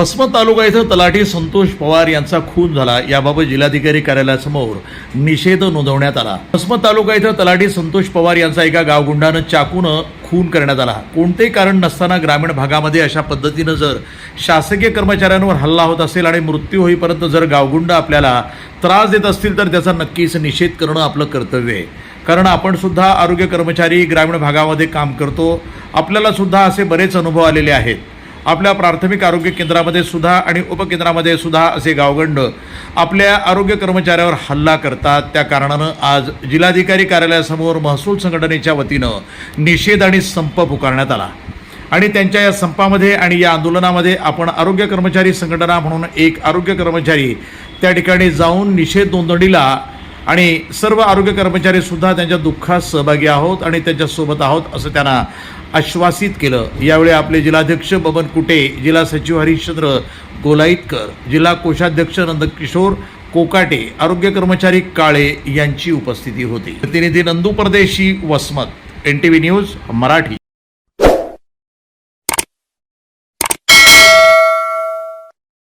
वसमत तालुका इथं तलाठी संतोष पवार यांचा खून झाला. याबाबत जिल्हाधिकारी कार्यालयासमोर निषेध नोंदवण्यात आला. वसमत तालुका इथं तलाठी संतोष पवार यांचा एका गावगुंडानं चाकूनं खून करण्यात आला. कोणतेही कारण नसताना ग्रामीण भागामध्ये अशा पद्धतीनं जर शासकीय कर्मचाऱ्यांवर हल्ला होत असेल आणि मृत्यू होईपर्यंत जर गावगुंड आपल्याला त्रास देत असतील तर त्याचा नक्कीच निषेध करणं आपलं कर्तव्य आहे. कारण आपण सुद्धा आरोग्य कर्मचारी ग्रामीण भागामध्ये काम करतो. आपल्याला सुद्धा असे बरेच अनुभव आलेले आहेत. आपल्या प्राथमिक आरोग्य केंद्रामध्ये सुद्धा आणि उपकेंद्रामध्ये सुद्धा असे गावगंड आपल्या आरोग्य कर्मचाऱ्यावर हल्ला करतात. त्या कारणानं आज जिल्हाधिकारी कार्यालयासमोर महसूल संघटनेच्या वतीनं निषेध आणि संप पुकारण्यात आला. आणि त्यांच्या या संपामध्ये आणि या आंदोलनामध्ये आपण आरोग्य कर्मचारी संघटना म्हणून एक आरोग्य कर्मचारी त्या ठिकाणी जाऊन निषेध नोंदणीला आणि सर्व आरोग्य कर्मचारी सुद्धा त्यांच्या दुःखात सहभागी आहोत आणि त्यांच्यासोबत आहोत असं त्यांना आश्वासित केलं. यावेळी आपले जिल्हाध्यक्ष बबन कुटे जिल्हा सचिव हरिश्चंद्र गोलाईतकर जिल्हा कोषाध्यक्ष नंदकिशोर कोकाटे आरोग्य कर्मचारी काळे यांची उपस्थिती होती. प्रतिनिधी Nandu Pardeshi Vasmat N T V news Marathi.